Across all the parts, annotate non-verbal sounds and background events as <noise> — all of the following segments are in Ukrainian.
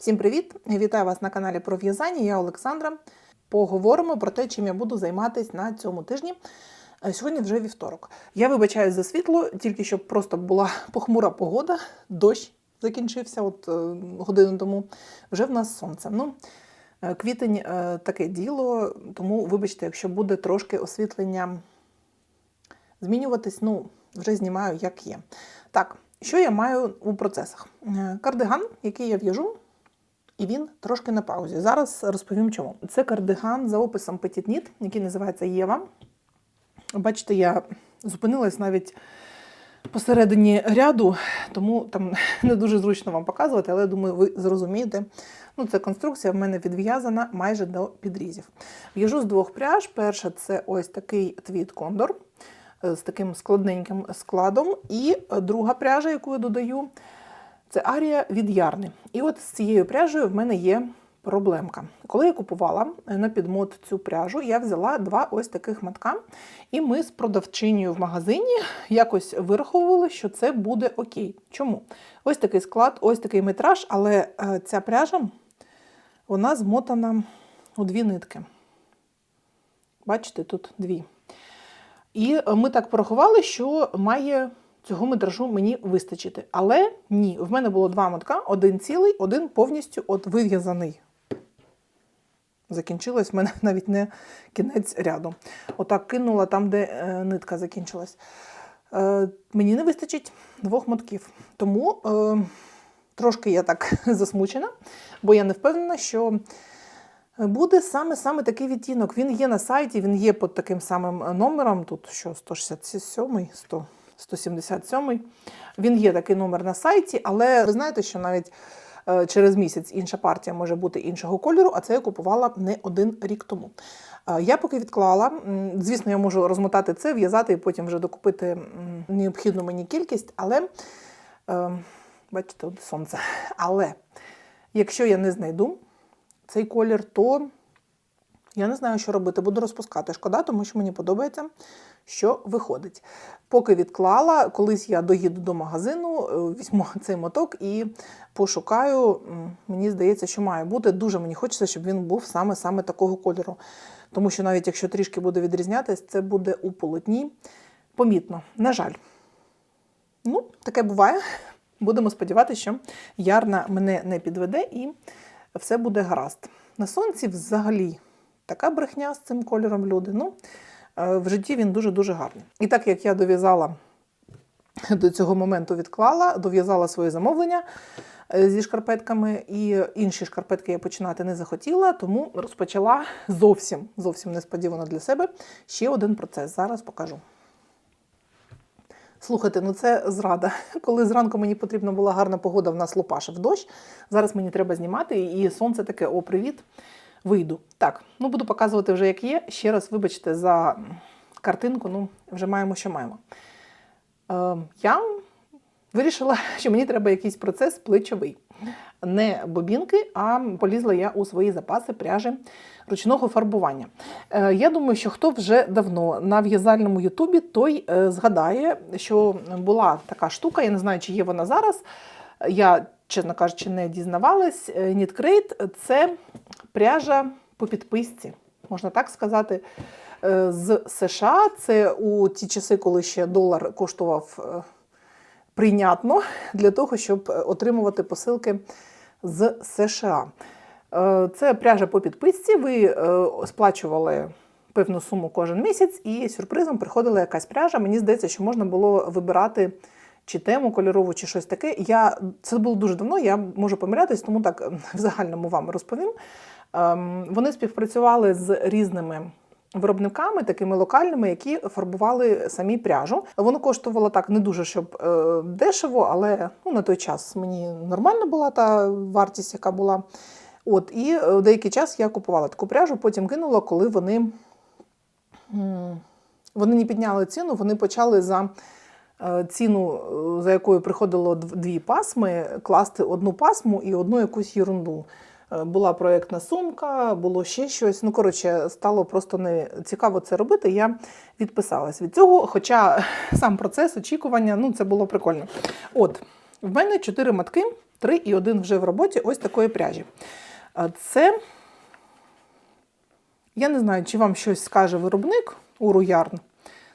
Всім привіт! Вітаю вас на каналі про в'язання. Я Олександра. Поговоримо про те, чим я буду займатися на цьому тижні. Е, Сьогодні вже вівторок. Я вибачаю за світло, тільки щоб просто була <laughs> похмура погода, дощ закінчився от е, годину тому. Вже в нас сонце. Ну, е, квітень таке діло, тому вибачте, якщо буде трошки освітлення змінюватись, ну, вже знімаю, як є. Так, що я маю у процесах? Кардиган, який я в'яжу, і він трошки на паузі. Зараз розповім чому. Це кардиган за описом Petit Knit, який називається Єва. Бачите, я зупинилась навіть посередині ряду, тому там <laughs> не дуже зручно вам показувати, але думаю, ви зрозумієте. Ну, це конструкція в мене відв'язана майже до підрізів. В'яжу з двох пряж. Перша це ось такий твіт кондор е, з таким складненьким складом. І друга пряжа, яку я додаю, це арія від ярни. І от з цією пряжею в мене є проблемка. Коли я купувала е, на підмот цю пряжу, я взяла два ось таких матка, і ми з продавчинею в магазині якось вираховували, що це буде окей. Чому? Ось такий склад, ось такий метраж, але е, ця пряжа вона змотана у дві нитки. Бачите, тут дві. І е, ми так порахували, що має цього метражу мені вистачити. Але ні, в мене було два мотка, один цілий, один повністю от вив'язаний. Закінчилось в мене <laughs> навіть не кінець ряду. Отак кинула там, де е, нитка закінчилась. Е, мені не вистачить двох мотків. Тому е, трошки я так <laughs> засмучена, бо я не впевнена, що буде саме-саме такий відтінок. Він є на сайті, він є під таким самим номером. Тут що, 167 100, 177 Він є такий номер на сайті, але ви знаєте, що навіть е, через місяць інша партія може бути іншого кольору, а це я купувала не один рік тому. Е, Я поки відклала, звісно, я можу розмотати це, в'язати і потім вже докупити необхідну мені кількість, але е, бачите, от сонце. Але якщо я не знайду цей колір, то я не знаю, що робити. Буду розпускати. Шкода, тому що мені подобається, що виходить. Поки відклала, колись я доїду до магазину, е, візьму <laughs> цей моток і пошукаю. Мені здається, що має бути. Дуже мені хочеться, щоб він був саме-саме такого кольору. Тому що навіть якщо трішки буде відрізнятись, це буде у полотні помітно. На жаль. Ну, таке буває. Будемо сподіватися, що ярна мене не підведе і все буде гаразд. На сонці взагалі така брехня з цим кольором люди. Ну, в житті він дуже-дуже гарний. І так як я дов'язала до цього моменту відклала, дов'язала своє замовлення е, зі шкарпетками, і інші шкарпетки я починати не захотіла, тому розпочала зовсім зовсім несподівано для себе ще один процес. Зараз покажу. Слухайте, ну це зрада. <laughs> Коли зранку мені потрібна була гарна погода, в нас лупашив дощ. Зараз мені треба знімати, і сонце таке: о, привіт, вийду. Так, ну буду показувати вже, як є. Ще раз, вибачте, за картинку, ну, вже маємо, що маємо. Е, я вирішила, що мені треба якийсь процес плечовий. Не бобінки, а полізла я у свої запаси пряжі ручного фарбування. Е, Я думаю, що хто вже давно на в'язальному Ютубі, той е, згадає, що була така штука, я не знаю, чи є вона зараз. Я, чесно кажучи, не дізнавалась. Е, це пряжа по підписці, можна так сказати. Е, З США це у ті часи, коли ще долар коштував е, прийнятно для того, щоб е, отримувати посилки з США. Це пряжа по підписці. Ви сплачували певну суму кожен місяць, і сюрпризом приходила якась пряжа. Мені здається, що можна було вибирати чи тему кольорову, чи щось таке. Я, це було дуже давно, я можу помилятись, тому так в загальному вам розповім. Ем, Вони співпрацювали з різними виробниками, такими локальними, які фарбували самі пряжу. Воно коштувало так не дуже, щоб е, дешево, але ну, на той час мені нормальна була та вартість, яка була. От, і е, деякий час я купувала таку пряжу, потім кинула, коли вони, вони не підняли ціну, вони почали за е, ціну, е, за якою приходило дві пасми, класти одну пасму і одну якусь ерунду. Е, Була проєктна сумка, було ще щось. Ну, коротше, стало просто не цікаво це робити. Я відписалась від цього. Хоча <laughs> сам процес очікування, ну, це було прикольно. От, в мене чотири матки три і один вже в роботі ось такої пряжі. Це, я не знаю, чи вам щось скаже виробник Уру Ярн,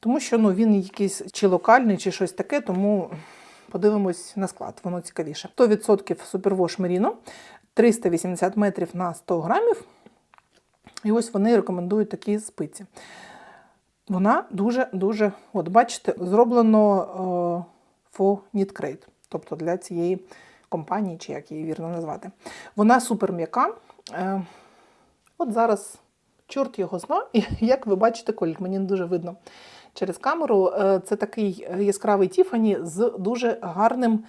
тому що ну, він якийсь чи локальний, чи щось таке, тому подивимось на склад, воно цікавіше. 100% супервош Merino, 380 метрів на 100 грамів. І ось вони рекомендують такі спиці. Вона дуже-дуже, от бачите, зроблено е, for Knitcrate, тобто для цієї компанії, чи як її вірно назвати. Вона супер м'яка. Е, от зараз чорт його зна, і <laughs> як ви бачите, колір, мені не дуже видно через камеру. Е, Це такий яскравий Тіфані з дуже гарним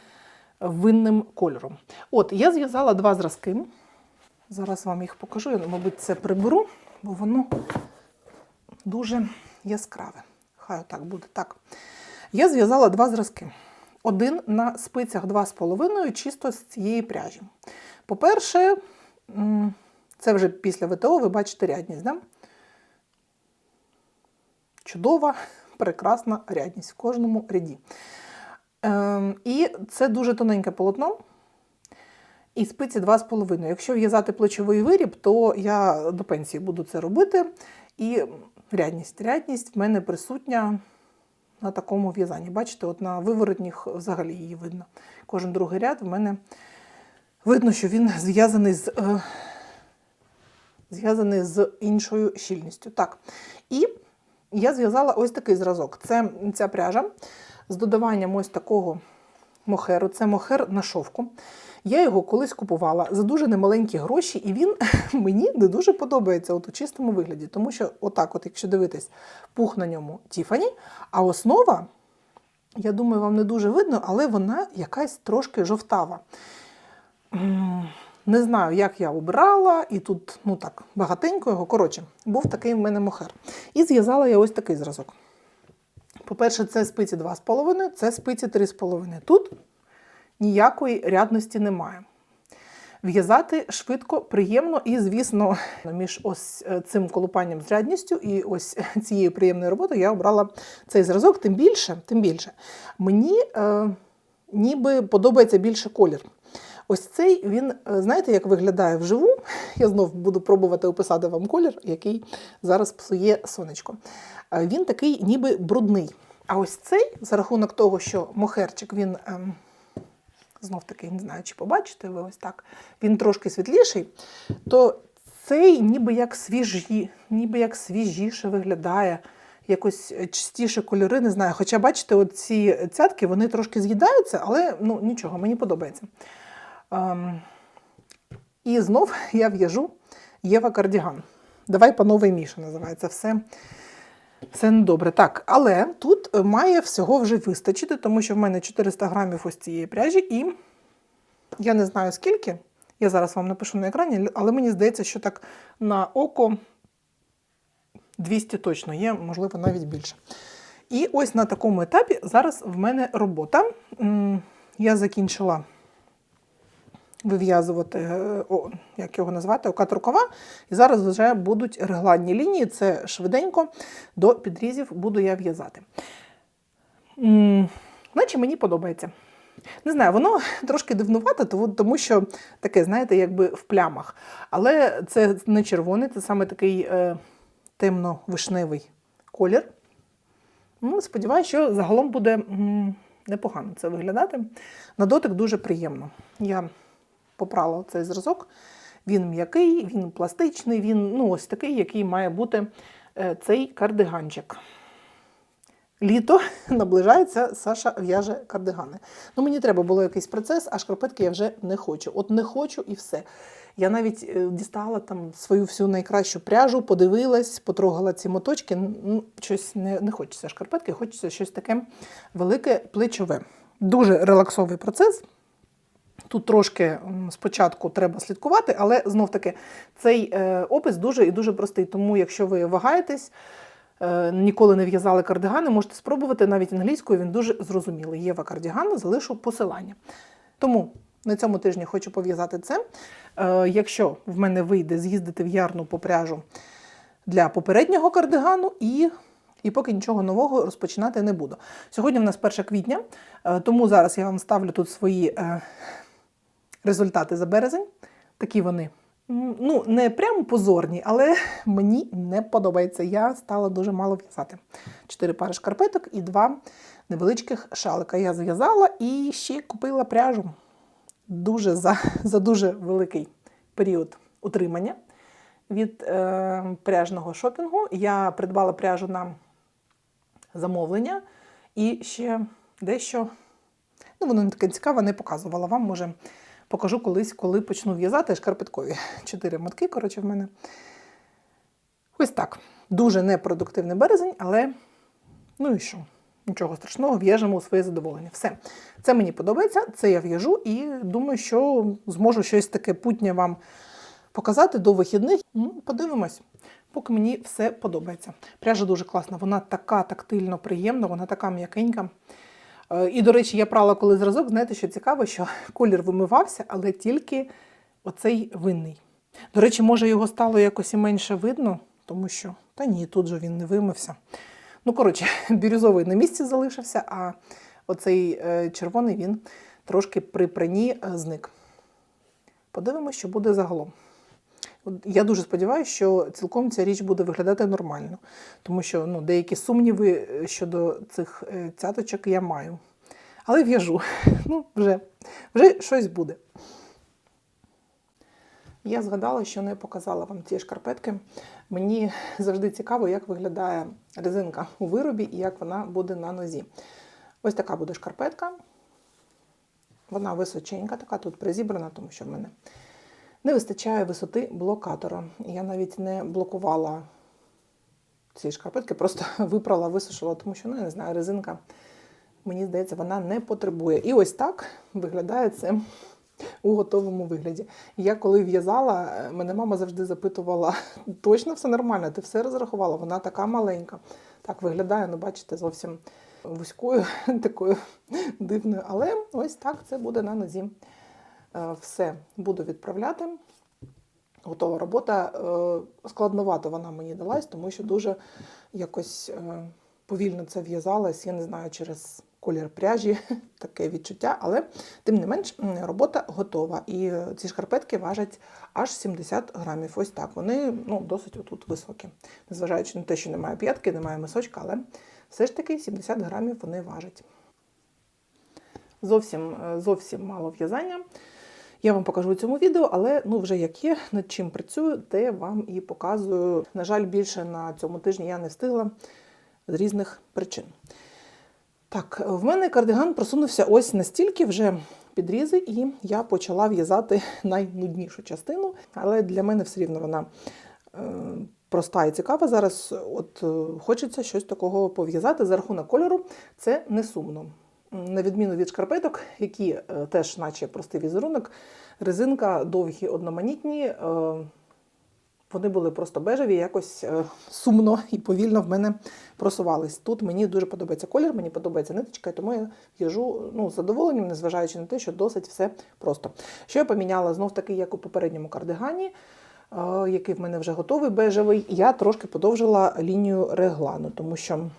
винним кольором. От, я зв'язала два зразки. Зараз вам їх покажу. Я, мабуть, це приберу, бо воно дуже яскраве. Хай так буде. Так. Я зв'язала два зразки. Один на спицях 2,5 чисто з цієї пряжі. По-перше, це вже після ВТО, ви бачите рядність. Да? Чудова, прекрасна рядність в кожному ряді. Ем, і це дуже тоненьке полотно. І спиці 2,5. Якщо в'язати плечовий виріб, то я до пенсії буду це робити. І рядність. Рядність в мене присутня на такому в'язанні. Бачите, от на виворотніх взагалі її видно. Кожен другий ряд в мене видно, що він зв'язаний з, е, зв'язаний з іншою щільністю. Так. І я зв'язала ось такий зразок. Це ця пряжа з додаванням ось такого мохеру. Це мохер на шовку. Я його колись купувала за дуже немаленькі гроші, і він <laughs> мені не дуже подобається от у чистому вигляді. Тому що, отак, от, якщо дивитись, пух на ньому Тіфані, а основа, я думаю, вам не дуже видно, але вона якась трошки жовтава. Не знаю, як я обирала, і тут ну так, багатенько його. Коротше, був такий в мене мохер. І зв'язала я ось такий зразок. По-перше, це спиці 2,5, це спиці 3,5. Тут ніякої рядності немає. В'язати швидко, приємно і, звісно, між ось е, цим колупанням з рядністю і ось <laughs> цією приємною роботою я обрала цей зразок. Тим більше, тим більше мені е, ніби подобається більше колір. Ось цей він, е, знаєте, як виглядає вживу. Я знов буду пробувати описати вам колір, який зараз псує сонечко. Е, Він такий ніби брудний. А ось цей, за рахунок того, що мохерчик він. ем, знов таки, не знаю, чи побачите ви ось так, він трошки світліший, то цей ніби як свіжі, ніби як свіжіше виглядає, якось чистіше кольори, не знаю. Хоча, бачите, от ці цятки вони трошки з'їдаються, але ну, нічого, мені подобається. Ем, і знов я в'яжу Єва кардіган. Давай панове Міша називається все. Все недобре. Так, але тут має всього вже вистачити, тому що в мене 400 грамів ось цієї пряжі, і я не знаю скільки. Я зараз вам напишу на екрані, але мені здається, що так на око 200 точно є, можливо, навіть більше. І ось на такому етапі зараз в мене робота. Я закінчила вив'язувати, е, як його назвати, окат рукава. І зараз вже будуть регланні лінії, це швиденько до підрізів буду я в'язати. Наче мені подобається. Не знаю, воно <laughs> трошки дивнувате, тому що таке, знаєте, якби в плямах. Але це не червоний, це саме такий е, темно-вишневий колір. Ну, сподіваюся, що загалом буде м, непогано це виглядати. На дотик дуже приємно. Я попрала цей зразок. Він м'який, він пластичний, він ну, ось такий, який має бути е, цей кардиганчик. Літо <laughs> наближається, Саша в'яже кардигани. Ну, мені треба було якийсь процес, а шкарпетки я вже не хочу. От не хочу і все. Я навіть е, дістала там свою всю найкращу пряжу, подивилась, потрогала ці моточки. Ну, щось не, не хочеться шкарпетки, хочеться щось таке велике, плечове. Дуже релаксовий процес. Тут трошки спочатку треба слідкувати, але знов таки цей е, опис дуже і дуже простий. Тому, якщо ви вагаєтесь, е, ніколи не в'язали кардигани, можете спробувати навіть англійською, він дуже зрозумілий. Єва кардіган, залишу посилання. Тому на цьому тижні хочу пов'язати це. Е, якщо в мене вийде з'їздити в ярну по пряжу для попереднього кардигану і. І поки нічого нового розпочинати не буду. Сьогодні в нас 1 квітня, тому зараз я вам ставлю тут свої результати за березень. Такі вони. Ну, не прямо позорні, але <laughs> мені не подобається. Я стала дуже мало в'язати. Чотири пари шкарпеток і два невеличких шалика. Я зв'язала і ще купила пряжу. Дуже за, <laughs> за дуже великий період утримання від е, пряжного шопінгу. Я придбала пряжу на замовлення і ще дещо. Ну, воно не таке цікаве, не показувала вам. Може, покажу колись, коли почну в'язати шкарпеткові. <laughs> Чотири мотки, коротше, в мене. Ось так. Дуже непродуктивний березень, але ну і що? Нічого страшного, в'яжемо у своє задоволення. Все. Це мені подобається, це я в'яжу і думаю, що зможу щось таке путнє вам показати до вихідних. Ну, Подивимось, поки мені все подобається. Пряжа дуже класна, вона така тактильно приємна, вона така м'якенька. Е, І, до речі, я прала коли зразок, знаєте, що цікаво, що <laughs> колір вимивався, але тільки оцей винний. До речі, може його стало якось і менше видно, тому що, та ні, тут же він не вимився. Ну, коротше, <laughs> бірюзовий на місці залишився, а оцей е, червоний він трошки при пранні е, зник. Подивимось, що буде загалом. Я дуже сподіваюся, що цілком ця річ буде виглядати нормально, тому що ну, деякі сумніви е, щодо цих е, цяточок я маю. Але в'яжу. <laughs> Ну, вже, вже щось буде. Я згадала, що не показала вам ці шкарпетки. Мені завжди цікаво, як виглядає резинка у виробі і як вона буде на нозі. Ось така буде шкарпетка. Вона височенька, така тут призібрана, тому що в мене не вистачає висоти блокатора. Я навіть не блокувала ці шкарпетки, просто <laughs> випрала, висушила, тому що, ну, я не знаю, резинка, мені здається, вона не потребує. І ось так виглядає це у готовому вигляді. Я коли в'язала, е, мене мама завжди запитувала: <laughs> точно все нормально, ти все розрахувала, вона така маленька. Так виглядає, ну бачите, зовсім вузькою, <laughs> такою дивною. Але ось так це буде на нозі. Е, Все буду відправляти. Готова робота. Е, Складновато вона мені далась, тому що дуже якось е, повільно це в'язалась. Я не знаю, через колір пряжі <laughs> таке відчуття, але тим не менш робота готова. І ці шкарпетки важать аж 70 грамів. Ось так. Вони ну, досить отут високі. Незважаючи на те, що немає п'ятки, немає мисочка, але все ж таки 70 грамів вони важать. Зовсім, зовсім мало в'язання. Я вам покажу у цьому відео, але ну вже як є, над чим працюю, те вам і показую. На жаль, більше на цьому тижні я не встигла з різних причин. Так, в мене кардиган просунувся ось настільки вже підрізи, і я почала в'язати найнуднішу частину, але для мене все рівно вона е, проста і цікава. Зараз от е, хочеться щось такого пов'язати за рахунок кольору. Це не сумно. На відміну від шкарпеток, які е, теж, наче простий візерунок, резинка довгі, одноманітні. е, Вони були просто бежеві, якось е, сумно і повільно в мене просувались. Тут мені дуже подобається колір, мені подобається ниточка, тому я в'яжу ну, з задоволенням, незважаючи на те, що досить все просто. Що я поміняла знов таки, як у попередньому кардигані, який в мене вже готовий бежевий, я трошки подовжила лінію реглану, тому що.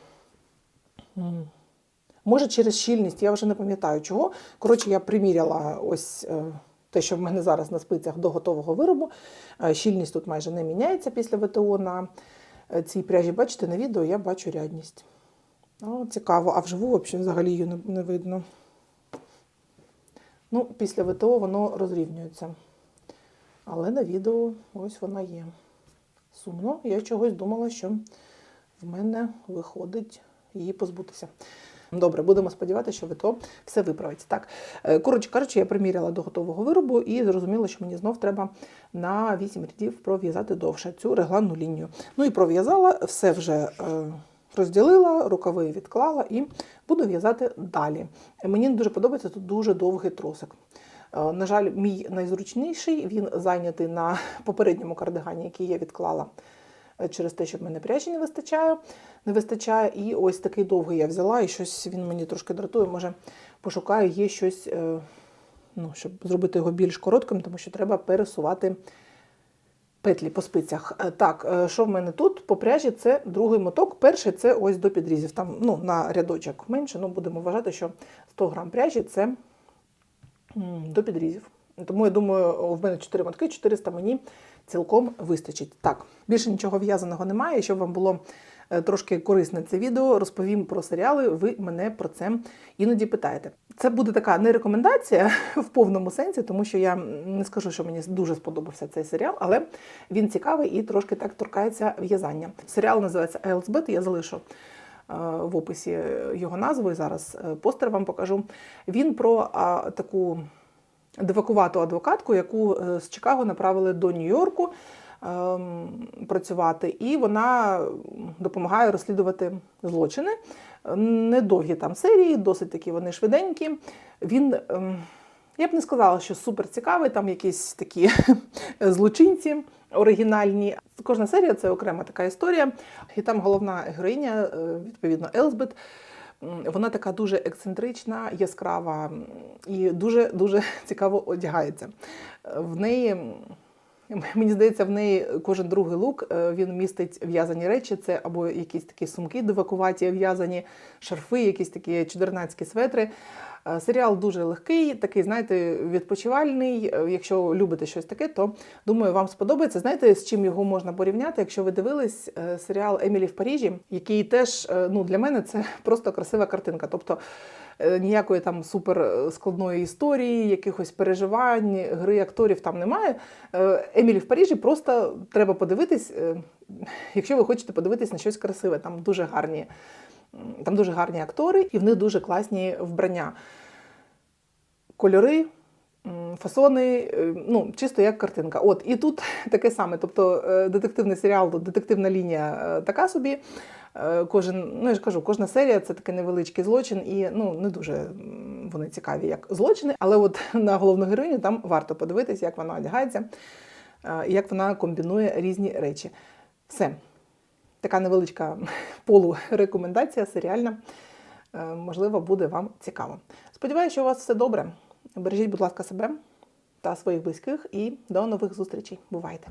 Може, через щільність, я вже не пам'ятаю чого. Коротше, я приміряла ось е, те, що в мене зараз на спицях до готового виробу. Е, Щільність тут майже не міняється після ВТО на е, цій пряжі. Бачите, на відео я бачу рядність. О, цікаво, а вживу взагалі, її не видно. Ну, після ВТО воно розрівнюється. Але на відео ось вона є. Сумно, я чогось думала, що в мене виходить її позбутися. Добре, будемо сподіватися, що ВТО все виправить. Так, е, коротше кажучи, я приміряла до готового виробу і зрозуміла, що мені знов треба на 8 рядів пров'язати довше цю регланну лінію. Ну і пров'язала, все вже е, розділила, рукави відклала і буду в'язати далі. Мені дуже подобається тут дуже довгий тросик. Е, На жаль, мій найзручніший він зайнятий на попередньому кардигані, який я відклала через те, що в мене пряжі не вистачає. Не вистачає. І ось такий довгий я взяла, і щось він мені трошки дратує. Може, пошукаю, є щось, е, ну, щоб зробити його більш коротким, тому що треба пересувати петлі по спицях. Е, Так, е, що в мене тут? По пряжі це другий моток. Перший це ось до підрізів. Там ну, на рядочок менше, ну будемо вважати, що 100 грам пряжі це до підрізів. Тому я думаю, в мене 4 мотки, 400 мені цілком вистачить. Так, більше нічого в'язаного немає. Щоб вам було е, трошки корисне це відео, розповім про серіали. Ви мене про це іноді питаєте. Це буде така не рекомендація <laughs> в повному сенсі, тому що я не скажу, що мені дуже сподобався цей серіал, але він цікавий і трошки так торкається в'язання. Серіал називається Елсбет. Я залишу е, в описі його назву і зараз е, постер вам покажу. Він про а, таку девакувату адвокатку, яку е, з Чикаго направили до Нью-Йорку ем, працювати, і вона допомагає розслідувати злочини. Недовгі там серії, досить такі вони швиденькі. Він, ем, я б не сказала, що супер цікавий, там якісь такі <laughs> злочинці оригінальні. Кожна серія це окрема така історія. І там головна героїня, е, відповідно, Елзбет. Вона така дуже ексцентрична, яскрава і дуже дуже <laughs> цікаво одягається. В неї, мені здається, в неї кожен другий лук е, він містить в'язані речі. Це або якісь такі сумки дивакуваті в'язані, шарфи, якісь такі чудернацькі светри. Е, Серіал дуже легкий, такий, знаєте, відпочивальний. Е, Якщо любите щось таке, то думаю, вам сподобається. Знаєте, з чим його можна порівняти? Якщо ви дивились е, серіал Емілі в Парижі, який теж ну для мене це <laughs> просто красива картинка. Тобто ніякої там супер складної історії, якихось переживань, гри акторів там немає. Емілі в Парижі просто треба подивитись, якщо ви хочете подивитись на щось красиве, там дуже гарні. Там дуже гарні актори, і в них дуже класні вбрання. Кольори, фасони, е, ну, чисто як картинка. От, і тут <laughs> таке саме. Тобто е, детективний серіал, детективна лінія е, така собі. Кожен, ну я ж кажу, кожна серія це такий невеличкий злочин, і ну не дуже вони цікаві, як злочини. Але от <laughs> на головну героїню там варто подивитись, як вона одягається, як вона комбінує різні речі. Все. Така невеличка полурекомендація серіальна. Е, Можливо, буде вам цікаво. Сподіваюся, що у вас все добре. Бережіть, будь ласка, себе та своїх близьких і до нових зустрічей. Бувайте!